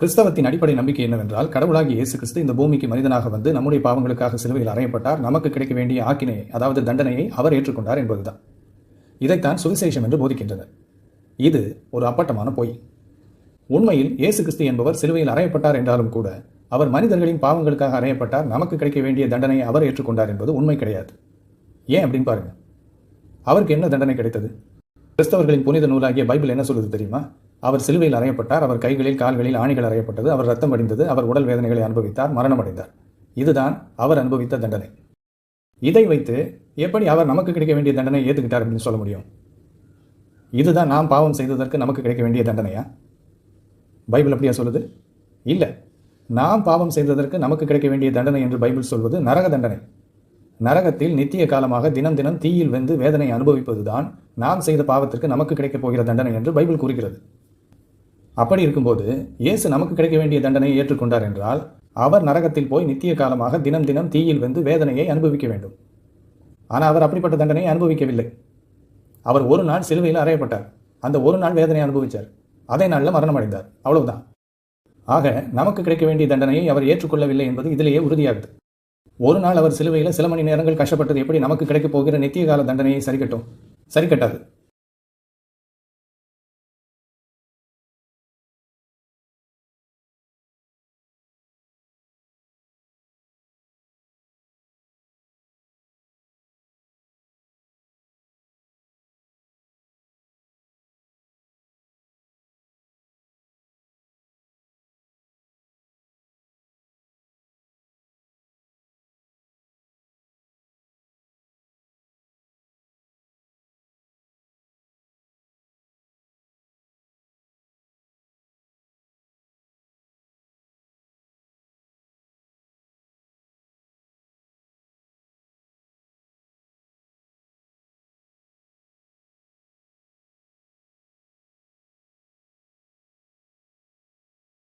கிறிஸ்தவத்தின் அடிப்படை நம்பிக்கை என்னவென்றால் கடவுளாகிய இயேசு கிறிஸ்து இந்த பூமிக்கு மனிதனாக வந்து நம்முடைய பாவங்களுக்காக சிலுவையில் அறையப்பட்டார். நமக்கு கிடைக்க வேண்டிய ஆக்கினை அதாவது தண்டனையை அவர் ஏற்றுக்கொண்டார் என்பதுதான். இதைத்தான் சுவிசேஷம் என்று போதிக்கின்றனர் இது ஒரு அப்பட்டமான பொய். உண்மையில் இயேசு கிறிஸ்து என்பவர் சிலுவையில் அறையப்பட்டார் என்றாலும் கூட அவர் மனிதர்களின் பாவங்களுக்காக அறையப்பட்டார். நமக்கு கிடைக்க வேண்டிய தண்டனையை அவர் ஏற்றுக்கொண்டார் என்பது உண்மை கிடையாது. ஏன் அப்படின்னு பாருங்க. அவருக்கு என்ன தண்டனை கிடைத்தது? கிறிஸ்தவர்களின் புனித நூலாகிய பைபிள் என்ன சொல்லுது தெரியுமா? அவர் சிலுவையில் அறையப்பட்டார் அவர் கைகளில் கால்களில் ஆணிகள் அறையப்பட்டது அவர் ரத்தம் அடைந்தது அவர் உடல் வேதனைகளை அனுபவித்தார் மரணம் அடைந்தார். இதுதான் அவர் அனுபவித்த தண்டனை. இதை வைத்து எப்படி அவர் நமக்கு கிடைக்க வேண்டிய தண்டனை ஏற்றுக்கிட்டார் அப்படின்னு சொல்ல முடியும்? இதுதான் நாம் பாவம் செய்ததற்கு நமக்கு கிடைக்க வேண்டிய தண்டனையா? பைபிள் அப்படியா சொல்லுது? இல்லை. நாம் பாவம் செய்ததற்கு நமக்கு கிடைக்க வேண்டிய தண்டனை என்று பைபிள் சொல்வது நரக தண்டனை. நரகத்தில் நித்திய காலமாக தினம் தினம் தீயில் வெந்து வேதனை அனுபவிப்பதுதான் நாம் செய்த பாவத்திற்கு நமக்கு கிடைக்கப் போகிற தண்டனை என்று பைபிள் கூறுகிறது. அப்படி இருக்கும்போது இயேசு நமக்கு கிடைக்க வேண்டிய தண்டனையை ஏற்றுக்கொண்டார் என்றால் அவர் நரகத்தில் போய் நித்திய காலமாக தினம் தினம் தீயில் வந்து வேதனையை அனுபவிக்க வேண்டும். ஆனால் அவர் அப்படிப்பட்ட தண்டனையை அனுபவிக்கவில்லை. அவர் ஒரு நாள் சிலுவையில் அறையப்பட்டார். அந்த ஒரு நாள் வேதனையை அனுபவித்தார் அதே நாளில் மரணம் அடைந்தார். அவ்வளவுதான். ஆக நமக்கு கிடைக்க வேண்டிய தண்டனையை அவர் ஏற்றுக்கொள்ளவில்லை என்பது இதிலேயே உறுதியாகுது. ஒரு நாள் அவர் சிலுவையில் சில மணி நேரங்கள் கஷ்டப்பட்டது எப்படி நமக்கு கிடைக்கப் போகிற நித்திய கால தண்டனையை சரிக்கட்டும்? சரி கட்டாது